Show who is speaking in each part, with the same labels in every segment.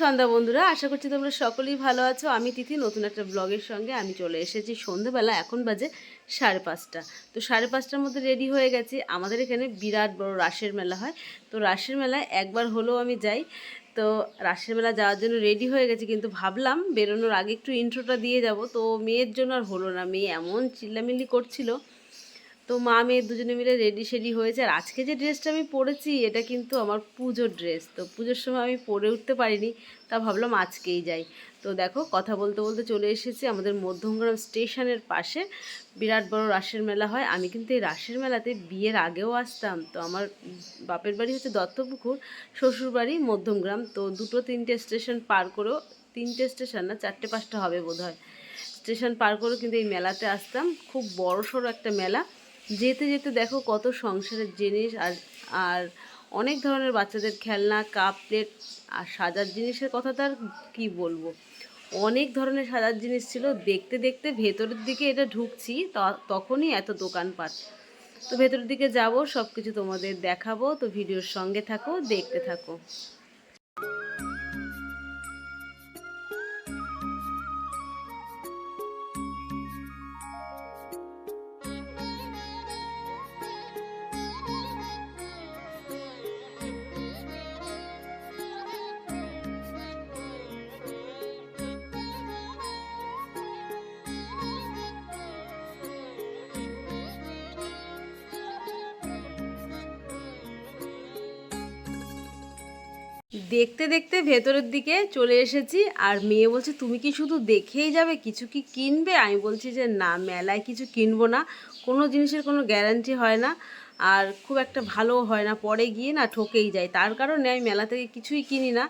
Speaker 1: সন্ধ্যা, বন্ধুরা। আশা করছি তোমরা সকলেই ভালো আছো। আমি তিথি, নতুন একটা ব্লগের সঙ্গে আমি চলে এসেছি। সন্ধ্যেবেলা এখন বাজে সাড়ে পাঁচটা। তো সাড়ে পাঁচটার মধ্যে রেডি হয়ে গেছি। আমাদের এখানে বিরাট বড় রাসের মেলা হয়। তো রাসের মেলায় একবার হলেও আমি যাই। তো রাসের মেলা যাওয়ার জন্য রেডি হয়ে গেছি। কিন্তু ভাবলাম বেরোনোর আগে একটু ইন্ট্রোটা দিয়ে যাব। তো মেয়ের জন্য আর হলো না। মেয়ে এমন চিল্লামিল্লি করছিল। তো মা মেয়ে দুজনে মিলে রেডি সেডি হয়েছে। আর আজকে যে ড্রেসটা আমি পরেছি, এটা কিন্তু আমার পুজোর ড্রেস। তো পুজোর সময় আমি পরে উঠতে পারিনি, তা ভাবলাম আজকেই যাই। তো দেখো, কথা বলতে বলতে চলে এসেছি আমাদের মধ্যমগ্রাম স্টেশনের পাশে। বিরাট বড় রাসের মেলা হয়। আমি কিন্তু এই রাসের মেলাতে বিয়ের আগেও আসতাম। তো আমার বাপের বাড়ি হচ্ছে দত্তপুকুর, শ্বশুর বাড়ি মধ্যমগ্রাম। তো দুটো তিনটে স্টেশন পার করেও, তিনটে স্টেশন না, চারটে পাঁচটা হবে বোধ হয় স্টেশন পার করেও কিন্তু এই মেলাতে আসতাম। খুব বড় সড়ো একটা মেলা। যেতে যেতে দেখো কত সংসারের জিনিস আর আর অনেক ধরনের বাচ্চাদের খেলনা, কাপ, প্লেট আর সাজার জিনিসের কথা তো আর কী বলব? অনেক ধরনের সাজার জিনিস ছিল। দেখতে দেখতে ভেতরের দিকে এটা ঢুকছি তখনই এত দোকানপাট। তো ভেতরের দিকে যাব সব কিছু তোমাদের দেখাবো। তো ভিডিওর সঙ্গে থাকো, দেখতে থাকো। দেখতে দেখতে ভেতরের দিকে চলে এসেছি আর মেয়ে বলছে, তুমি কি শুধু দেখেই যাবে? কিছু কি কিনবে? আমি বলছি যে, না, মেলায় কিছু কিনবো না। কোনো জিনিসের কোনো গ্যারান্টি হয় না আর খুব একটা ভালো হয় না। পরে গিয়ে না ঠকেই যায়। তার কারণে আমি মেলা থেকে কিছুই কিনি না।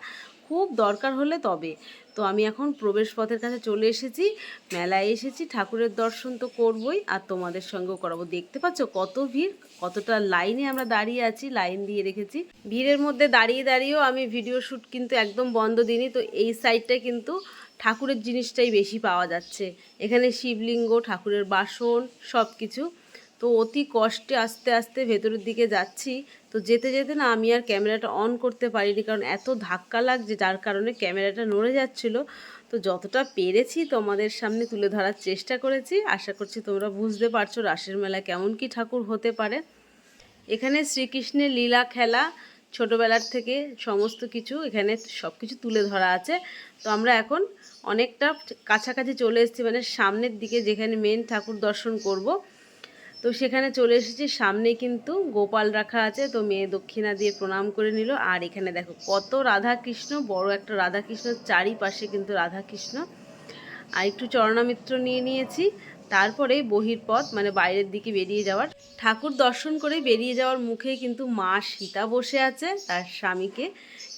Speaker 1: খুব দরকার হলে তবে। তো আমি এখন প্রবেশ পথের কাছে চলে এসেছি, মেলায় এসেছি, ঠাকুরের দর্শন তো করবই, আর তোমাদের সঙ্গেও করাবো। দেখতে পাচ্ছ কত ভিড়, কতটা লাইনে আমরা দাঁড়িয়ে আছি, লাইন দিয়ে রেখেছি। ভিড়ের মধ্যে দাঁড়িয়ে দাঁড়িয়েও আমি ভিডিও শ্যুট কিন্তু একদম বন্ধ দিইনি, তো এই সাইডটায় কিন্তু ঠাকুরের জিনিসটাই বেশি পাওয়া যাচ্ছে। এখানে শিবলিঙ্গ, ঠাকুরের বাসন সব কিছু তো অতি কষ্টে আস্তে আস্তে ভেতরের দিকে যাচ্ছি। তো যেতে যেতে না আমি আর ক্যামেরাটা অন করতে পারিনি, কারণ এত ধাক্কা লাগছে যার কারণে ক্যামেরাটা নড়ে যাচ্ছিল। তো যতটা পেরেছি তোমাদের সামনে তুলে ধরার চেষ্টা করেছি। আশা করছি তোমরা বুঝতে পারছ রাসের মেলা কেমন কি ঠাকুর হতে পারে। এখানে শ্রীকৃষ্ণের লীলা খেলা, ছোটোবেলার থেকে সমস্ত কিছু এখানে সব কিছু তুলে ধরা আছে। তো আমরা এখন অনেকটা কাছাকাছি চলে এসেছি মানে সামনের দিকে যেখানে মেন ঠাকুর দর্শন করব। তো সেখানে চলে এসেছি। সামনে কিন্তু গোপাল রাখা আছে। তো মেয়ে দক্ষিণা দিয়ে প্রণাম করে নিল। আর এখানে দেখো, কত রাধা কৃষ্ণ বড় একটা রাধা কৃষ্ণ চারিপাশে কিন্তু রাধা কৃষ্ণ আর একটু চরণামিত্র নিয়ে নিয়েছি। তারপরে বহির্পথ মানে বাইরের দিকে বেরিয়ে যাওয়ার। ঠাকুর দর্শন করে বেরিয়ে যাওয়ার মুখে কিন্তু মা সীতা বসে আছে তার স্বামীকে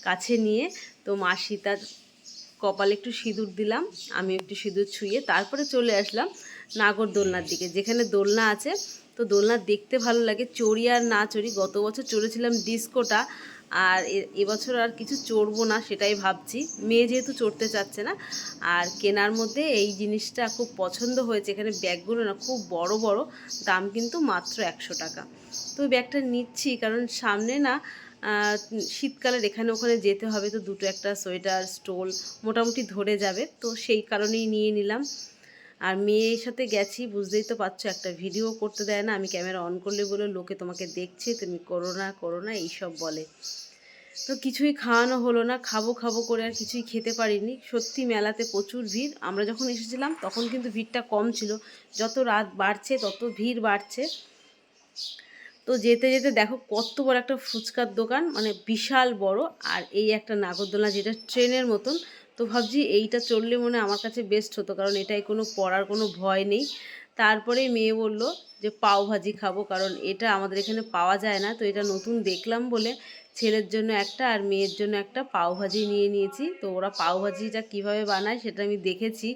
Speaker 1: কাছে নিয়ে। তো মা সীতার কপালে একটু সিঁদুর দিলাম, আমি একটু সিঁদুর ছুঁয়ে তারপরে চলে আসলাম নাগর দোলনার দিকে, যেখানে দোলনা আছে। তো দোলনা দেখতে ভালো লাগে, চড়ি আর না চড়ি, গত বছর চড়েছিলাম ডিস্কোটা, আর এবছর আর কিছু চড়বো না সেটাই ভাবছি। মেয়ে যেহেতু চড়তে চাচ্ছে না, আর কেনার মধ্যে এই জিনিসটা খুব পছন্দ হয়েছে, এখানে ব্যাগগুলো না খুব বড় বড়, দাম কিন্তু মাত্র একশো টাকা। তো ব্যাগটা নিচ্ছি, কারণ সামনে না শীতকালের এখানে ওখানে যেতে হবে তো দুটো একটা সোয়েটার, স্টোল মোটামুটি ধরে যাবে। তো সেই কারণেই নিয়ে নিলাম। আর মেয়ের সাথে গেছি, বুঝতেই তো পারছ, একটা ভিডিও করতে দেয় না। আমি ক্যামেরা অন করলে বলে লোকে তোমাকে দেখছে, তুমি করো না করো না, এইসব বলে। তো কিছুই খাওয়ানো হলো না, খাব খাব করে আর কিছুই খেতে পারিনি। সত্যি মেলাতে প্রচুর ভিড়। আমরা যখন এসেছিলাম, তখন কিন্তু ভিড়টা কম ছিল। যত রাত বাড়ছে, তত ভিড় বাড়ছে। তো যেতে যেতে দেখো কত বড় একটা ফুচকার দোকান মানে বিশাল বড়। আর এই একটা নাগরদোলনা যেটা ট্রেনের মতন, তো ভাবছি এইটা চললে মনে আমার কাছে বেস্ট হতো, কারণ এটাই কোনো পড়ার কোনো ভয় নেই। তারপরে মেয়ে বলল যে, পাও ভাজি খাব, কারণ এটা আমাদের এখানে পাওয়া যায় না। তো এটা নতুন দেখলাম বলে ছেলের জন্য একটা আর মেয়ের জন্য একটা পাও ভাজি নিয়ে নিয়েছি। তো ওরা পাও ভাজিটা কীভাবে বানায় সেটা আমি দেখেছি।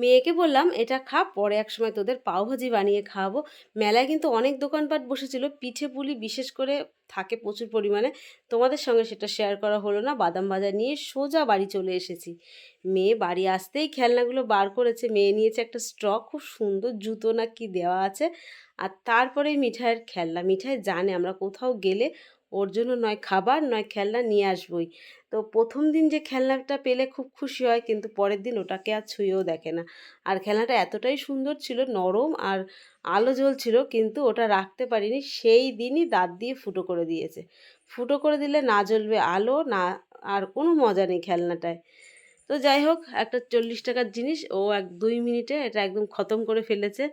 Speaker 1: মেয়েকে বললাম, এটা খা, পরে এক সময় তোদের পাওভাজি বানিয়ে খাওয়াবো। মেলায় কিন্তু অনেক দোকানপাট বসেছিল, পিঠে পুলি বিশেষ করে থাকে প্রচুর পরিমাণে। তোমাদের সঙ্গে সেটা শেয়ার করা হলো না, বাদাম ভাজা নিয়ে সোজা বাড়ি চলে এসেছি। মেয়ে বাড়ি আসতেই খেলনাগুলো বার করেছে, মেয়ে নিয়েছে একটা স্ট্র, খুব সুন্দর জুতো না কি দেওয়া আছে। আর তারপরে মিঠাইয়ের খেলনা, মিঠাই জানে আমরা কোথাও গেলে ওর জন্য নয়, খাবার নয়, খেলনা নিয়ে আসবই। তো প্রথম দিন যে খেলনাটা পেলে খুব খুশি হয়, কিন্তু পরের দিন ওটাকে আর ছুঁয়েও দেখে না। আর খেলনাটা এতটাই সুন্দর ছিল, নরম আর আলো জ্বলছিল, কিন্তু ওটা রাখতে পারিনি। সেই দিনই দাঁত দিয়ে ফুটো করে দিয়েছে। ফুটো করে দিলে না জ্বলবে আলো, না আর কোনো মজা নেই খেলনাটায়। তো যাই হোক, একটা চল্লিশ টাকার জিনিস, ও এক দুই মিনিটে এটা একদম খতম করে ফেলেছে।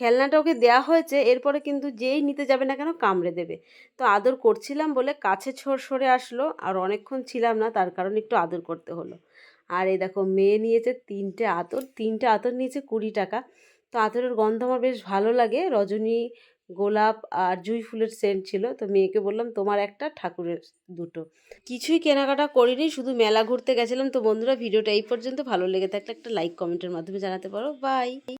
Speaker 1: খেলনাটা ওকে দেওয়া হয়েছে, এরপরে কিন্তু যেই নিতে যাবে না কেন কামড়ে দেবে। তো আদর করছিলাম বলে কাছে ছোর সরে আসলো, আর অনেকক্ষণ ছিলাম না, তার কারণে একটু আদর করতে হলো। আর এই দেখো, মেয়ে নিয়েছে তিনটে আতর তিনটে আতর নিয়েছে কুড়ি টাকা। তো আতরের গন্ধ আমার বেশ ভালো লাগে, রজনী, গোলাপ আর জুঁই ফুলের সেন্ট ছিল। তো মেয়েকে বললাম, তোমার একটা, ঠাকুরের দুটো। কিছুই কেনাকাটা করিনি, শুধু মেলা ঘুরতে গেছিলাম। তো বন্ধুরা, ভিডিওটা এই পর্যন্ত। ভালো লেগে থাকলে একটা লাইক কমেন্টের মাধ্যমে জানাতে পারো। বাই